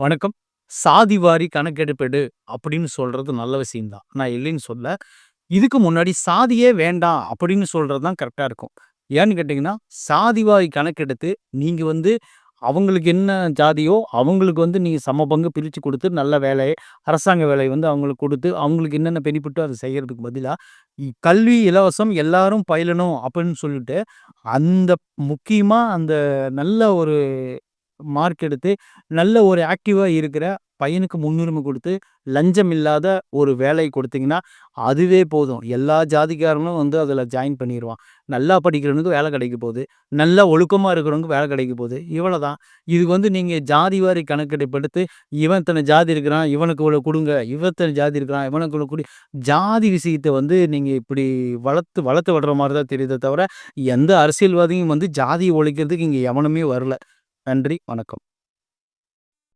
வணக்கம். சாதிவாரி கணக்கெடுப்பெடு அப்படின்னு சொல்கிறது நல்ல விஷயம்தான் நான் இல்லைன்னு சொல்ல இதுக்கு முன்னாடி சாதியே வேண்டாம் அப்படின்னு சொல்கிறது தான் கரெக்டாக இருக்கும். ஏன்னு கேட்டிங்கன்னா சாதிவாரி கணக்கெடுத்து நீங்கள் வந்து அவங்களுக்கு என்ன ஜாதியோ, அவங்களுக்கு வந்து நீங்கள் சம பங்கு பிரித்து கொடுத்து நல்ல வேலையை அரசாங்க வேலையை வந்து அவங்களுக்கு கொடுத்து அவங்களுக்கு என்னென்ன பெனிஃபிட்டோ அதை செய்கிறதுக்கு பதிலாக கல்வி இலவசம் எல்லாரும் பயிலணும் அப்படின்னு சொல்லிட்டு, அந்த முக்கியமாக அந்த நல்ல ஒரு மார்க் எடுத்து, நல்ல ஒரு ஆக்டிவாக இருக்கிற பையனுக்கு முன்னுரிமை கொடுத்து லஞ்சம் இல்லாத ஒரு வேலை கொடுத்தீங்கன்னா அதுவே போதும். எல்லா ஜாதிக்காரனும் வந்து அதில் ஜாயின் பண்ணிடுவான் நல்லா படிக்கிறவனுக்கு வேலை கிடைக்க போகுது நல்லா ஒழுக்கமாக இருக்கிறவனுக்கு வேலை கிடைக்க இவ்வளோ தான் இதுக்கு வந்து நீங்கள் ஜாதி வாரி கணக்கெடுப்படுத்து இவன் இத்தன ஜாதி இருக்கிறான், இவனுக்கு இவ்வளோ கொடுங்க இவத்தனை ஜாதி இருக்கிறான், இவனுக்கு இவ்வளோ குடு ஜாதி விஷயத்தை வந்து நீங்கள் இப்படி வளர்த்து வளர்த்து விடுற மாதிரி தான் தெரியுதே தவிர, எந்த அரசியல்வாதியும் வந்து ஜாதியை ஒழிக்கிறதுக்கு இங்கே எவனுமே வரல. நன்றி, வணக்கம்.